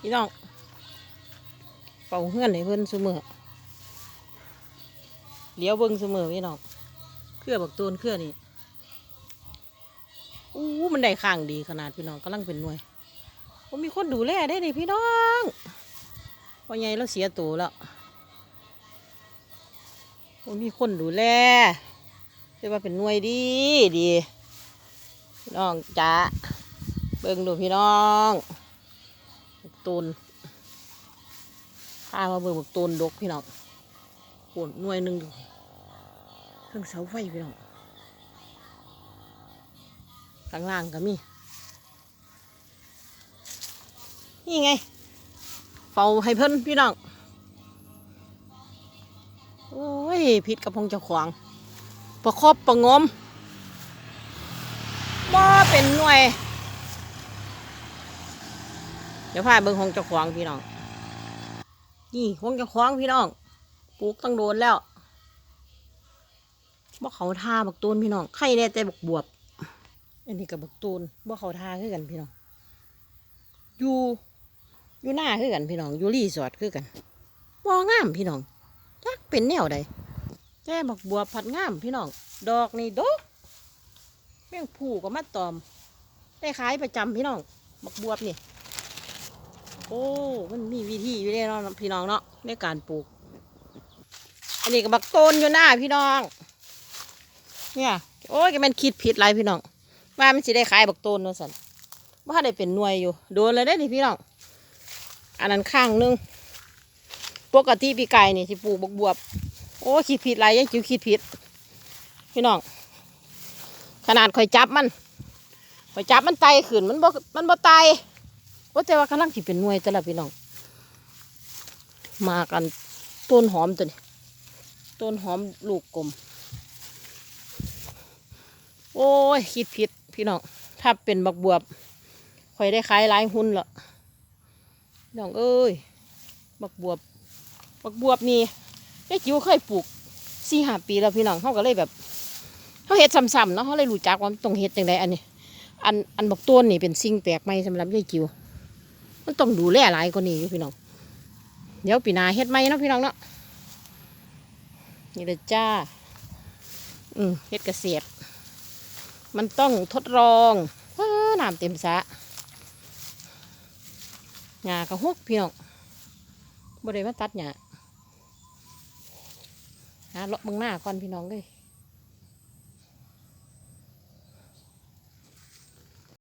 พี่น้องเป่าเฮือนให้เพิ่นเสมอเลี้ยวเบิ่งเสมอพี่น้องเครือบักตูนเครือนี่อู้มันได้ข้างดีขนาดพี่น้องกำลังเป็นหน่วยผมมีคนดูแลได้เลยพี่น้องพอใหญ่เราเสียตัวแล้วผมมีคนดูแลเรียกว่าเป็นหน่วยดีดีน้องจ้าเบิ่งดูพี่น้อง ตูนพามาเบิ่งบักตูนดกพี่น้องปวดหน่วยหนึ่งดูเครื่องเสาไฟพี่น้องข้างล่างก็มี นี่ไง เฝ้าให้เพิ่นพี่น้อง โอ้ยผิดกับพงเจ้าของ ประครบประงมบ่เป็นหน่วย เดี๋ยวพาเบิ่งของเจ้าของพี่น้อง นี่ของเจ้าของพี่น้อง ปลูกตั้งโดนแล้วบ่เขาทาบักตูนพี่น้อง ไข่แน่แต่บักบวบ อันนี้กับบักตูนบ่เขาทาคือกันพี่น้อง อยู่ อยู่หน้าคือกันพี่น้อง อยู่รีสอร์ทคือกันบ่งามพี่น้องจักเป็นแนวใดแต่บักบวบผัดงามพี่น้อง ดอกนี่ดกแม่งผู้ก็มาตอม ได้ขายประจำพี่น้อง บักบวบนี่ โอ้ มันมีวิธีอยู่ในเนาะพี่น้องเนาะในการปลูก อันนี้ก็บักต้นอยู่หน้าพี่น้อง เนี่ยโอ้ยก็มันคิดผิดหลายพี่น้อง ว่ามันสิได้ขายบักต้นเนาะสันว่าได้เป็นหน่วยอยู่ โดนเลยได้ดิพี่น้อง อันนั้นข้างหนึงปกติปีไก่นี่ที่ปลูกบกบวบ โอ้คิดผิดหลายยังจิ๋วคิดผิด พี่น้อง ขนาดข่อยจับมันข่อยจับมันไตขึ้นมันบ่มันบ่ไต ว่าแต่ว่ากำลังสิเป็นหน่วยแต่ละพี่น้อง มากันต้นหอมตัวนี้ต้นหอมลูกกลม โอ้ย คิดผิดพี่น้อง ถ้าเป็นบักบวบข่อยได้ขายหลายหุ้นละพี่น้องเอ้ย บักบวบ บักบวบนี่ยายจิ๋วเคยปลูกสี่ห้าปีแล้วพี่น้องเขาก็เลยแบบเขาเฮ็ดซ้ำๆเนาะเขาเลยรู้จักว่ามต้องเฮ็ดจังไดอันนี้ อันอันบักต้นนี่เป็นสิ่งแปลกใหม่สำหรับยายจิ๋ว มันต้องดูแลหลายกว่านี้อยู่พี่น้อง เดี๋ยวปีนาเฮ็ดไหมเนาะพี่น้องเนาะ นี่เลยจ้า อืมเฮ็ดเกษตรมันต้องทดลองน้ำเต็มสะหญ้ากระหกพี่น้องบ่ได้มาตัดหญ้าหาเลาะเบางหน้าก่อนพี่น้องเลย